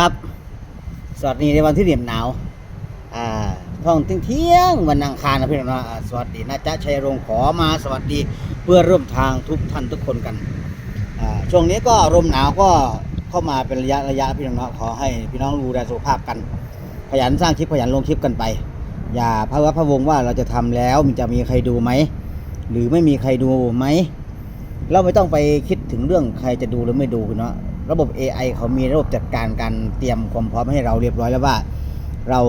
ครับ สวัสดีในวันที่เหนียมหนาว อ่าท้องเที่ยงวันอังคารนะพี่น้องนะสวัสดีนะจ๊ะชัยรงขอมาสวัสดีเพื่อร่วมทางทุกท่านทุกคนกัน อ่า ช่วงนี้ก็ลมหนาวก็เข้ามาเป็นระยะระยะพี่น้องนะขอให้พี่น้องดูแลสุขภาพกัน ขยันสร้างคลิปขยันลงคลิปกันไป อย่าพะวะพะวงว่าเราจะทำแล้วมันจะมีใครดูไหม หรือไม่มีใครดูไหม เราไม่ต้องไปคิดถึงเรื่องใครจะดูหรือไม่ดูเนาะ ระบบ AI เขามีระบบจัดการการเตรียมความพร้อมให้เราเรียบร้อยแล้วว่า เรา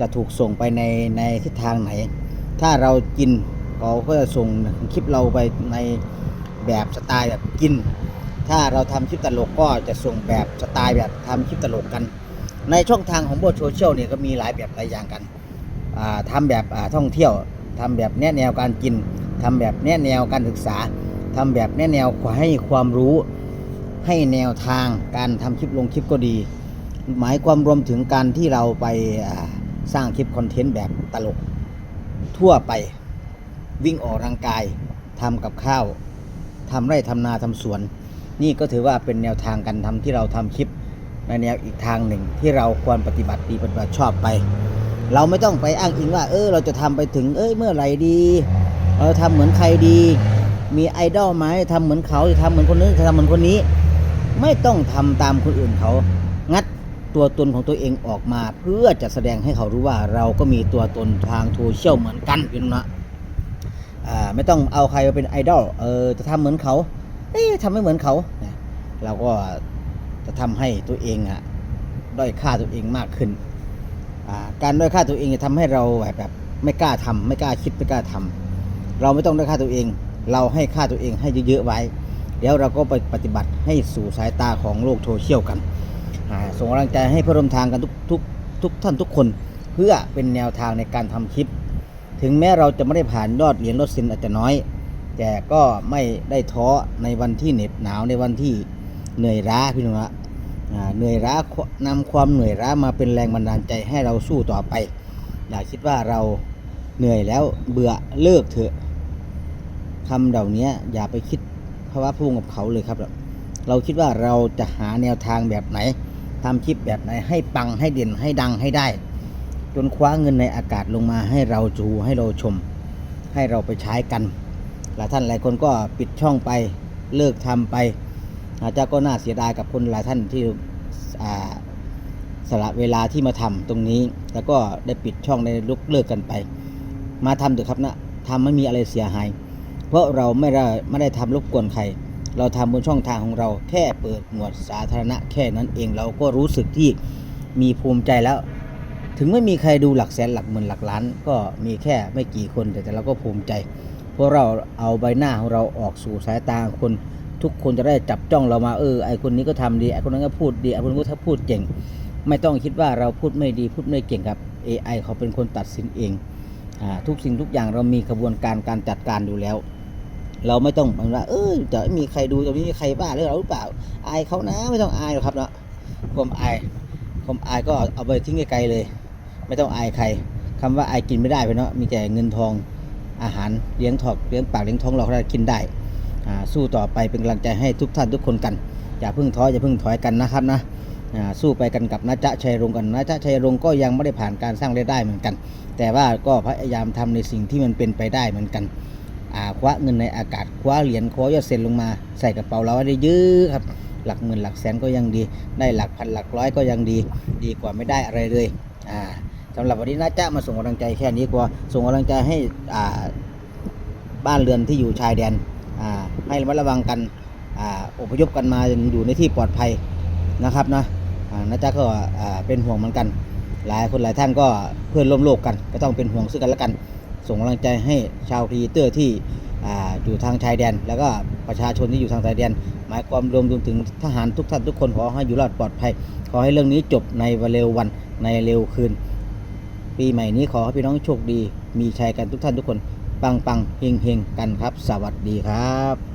จะถูกส่งไปในในทิศทางไหน ถ้าเรากินเขาก็จะส่งคลิปเราไปในแบบสไตล์แบบกิน ถ้าเราทำคลิปตลกก็จะส่งแบบสไตล์แบบทำคลิปตลกกัน ในช่องทางของโบโซเชียลเนี่ยก็มีหลายแบบหลายอย่างกันอ่าทำแบบท่องเที่ยวทำแบบแนแนวการกินทำแบบแนแนวการศึกษาทำแบบแนแนวให้ความรู้ ให้แนวทางการทำคลิปลงคลิปก็ดี หมายความรวมถึงการที่เราไปสร้างคลิปคอนเทนต์แบบตลก ทั่วไปวิ่งออกกำลังกายทำกับข้าวทำไร่ทำนาทำสวน นี่ก็ถือว่าเป็นแนวทางการทำที่เราทำคลิปในแนวอีกทางหนึ่งที่เราควรปฏิบัติดีปฏิบัติชอบไป เราไม่ต้องไปอ้างอิงว่า เออเราจะทำไปถึง เอ้ยเมื่อไหร่ดี เราทำเหมือนใครดี มีไอดอลไหมทำเหมือนเขาจะทำเหมือนคนนู้นจะทำเหมือนคนนี้ ไม่ต้องทำตามคนอื่นเขา งัดตัวตนของตัวเองออกมา เพื่อจะแสดงให้เขารู้ว่าเราก็มีตัวตนทางโซเชียลเหมือนกันพี่น้องนะไม่ต้องเอาใครมาเป็นไอดอลเออจะทำเหมือนเขาเอ๊ะทำไม่เหมือนเขานะเราก็จะทำให้ตัวเองอะด้อยค่าตัวเองมากขึ้น การด้อยค่าตัวเองจะทำให้เราแบบแบบไม่กล้าทำไม่กล้าคิดไม่กล้าทำเราไม่ต้องด้อยค่าตัวเอง เราให้ค่าตัวเองให้เยอะๆไว้ เดี๋ยวเราก็ไปปฏิบัติให้สู่สายตาของโลกโซเชียลกันอ่าส่งกำลังใจให้เพื่อนร่วมทางกันทุกทุกทุกท่านทุกคน เพื่อเป็นแนวทางในการทำคลิป ถึงแม้เราจะไม่ได้ผ่านยอดเหรียญลดซินอาจจะน้อย แต่ก็ไม่ได้ท้อในวันที่เหน็บหนาวในวันที่เหนื่อยล้าพี่น้องละอ่าเหนื่อยล้านำความเหนื่อยล้ามาเป็นแรงบันดาลใจให้เราสู้ต่อไป อย่าคิดว่าเราเหนื่อยแล้วเบื่อเลิกเถอะคำเหล่านี้อย่าไปคิด ภาวะพุ่งกับเขาเลยครับ เราคิดว่าเราจะหาแนวทางแบบไหนทำคลิปแบบไหนให้ปังให้เด่นให้ดังให้ได้ จนคว้าเงินในอากาศลงมาให้เราดูให้เราชม ให้เราไปใช้กันหลายท่านหลายคนก็ปิดช่องไปเลิกทำไปอาจจะก็น่าเสียดายกับคนหลายท่านที่สละเวลาที่มาทำตรงนี้ แล้วก็ได้ปิดช่องในลุกเลิกกันไป มาทำเถอะครับนะทำไม่มีอะไรเสียหาย เพราะเราไม่ได้ไม่ได้ทำรบกวนใคร เราทำบนช่องทางของเราแค่เปิดหมวดสาธารณะแค่นั้นเองเราก็รู้สึกที่มีภูมิใจแล้ว ถึงไม่มีใครดูหลักแสนหลักหมื่นหลักล้าน ก็มีแค่ไม่กี่คนแต่แต่เราก็ภูมิใจ เพราะเราเอาใบหน้าของเราออกสู่สายตาคนทุกคนจะได้จับจ้องเรามาเออไอคนนี้ก็ทำดีไอคนนั้นก็พูดดีไอคนนั้นก็ถ้าพูดเก่ง ไม่ต้องคิดว่าเราพูดไม่ดีพูดไม่เก่งครับ AI เขาเป็นคนตัดสินเองอทุกสิ่งทุกอย่างเรามีกระบวนการการจัดการอยู่แล้ว เราไม่ต้องบอกว่าเออจะมีใครดูจะมีใครบ้าหรือเราหรือเปล่า อายเขานะไม่ต้องอายหรอกครับเนาะความอายความอายก็เอาไปทิ้งไกลๆเลย ไม่ต้องอายใครคำว่าอายกินไม่ได้ไปเนาะมีแต่เงินทองอาหารเลี้ยงถอกเลี้ยงปากเลี้ยงท้องเราก็ได้กินได้อ่าสู้ต่อไปเป็นกำลังใจให้ทุกท่านทุกคนกัน อย่าเพิ่งท้ออย่าเพิ่งถอยกันนะครับนะอ่าสู้ไปกันกับนาจชัยรงค์กันนาจชัยรงค์ก็ยังไม่ได้ผ่านการสร้างรายได้เหมือนกัน แต่ว่าก็พยายามทำในสิ่งที่มันเป็นไปได้เหมือนกัน คว้าเงินในอากาศคว้าเหรียญคว้ายอดเซ็นลงมาใส่กระเป๋าเราได้เยอะครับ หลักหมื่นหลักแสนก็ยังดี ได้หลักพันหลักร้อยก็ยังดี ดีกว่าไม่ได้อะไรเลยอ่าสำหรับวันนี้นะจ๊ะมาส่งกำลังใจแค่นี้กว่าส่งกำลังใจให้อ่าบ้านเรือนที่อยู่ชายแดนอ่าให้ระมัดระวังกันอ่าอพยพกันมาอยู่ในที่ปลอดภัยนะครับนะอ่านะจ๊ะก็อ่าเป็นห่วงเหมือนกัน หลายคนหลายท่านก็เพื่อนร่วมโลกกัน ก็ต้องเป็นห่วงซึ่งกันและกัน ส่งกำลังใจให้ชาวพีเตอร์ที่ออยู่ทางชายแดน แล้วก็ประชาชนที่อยู่ทางชายแดน หมายความรวมรวมถึงทหารทุกท่านทุกคนขอให้อยู่รอดปลอดภัย ขอให้เรื่องนี้จบในวันเร็ววันในเร็วคืน ปีใหม่นี้ขอให้พี่น้องโชคดี มีชัยกันทุกท่านทุกคน ปังปังเฮงเฮงกันครับ สวัสดีครับ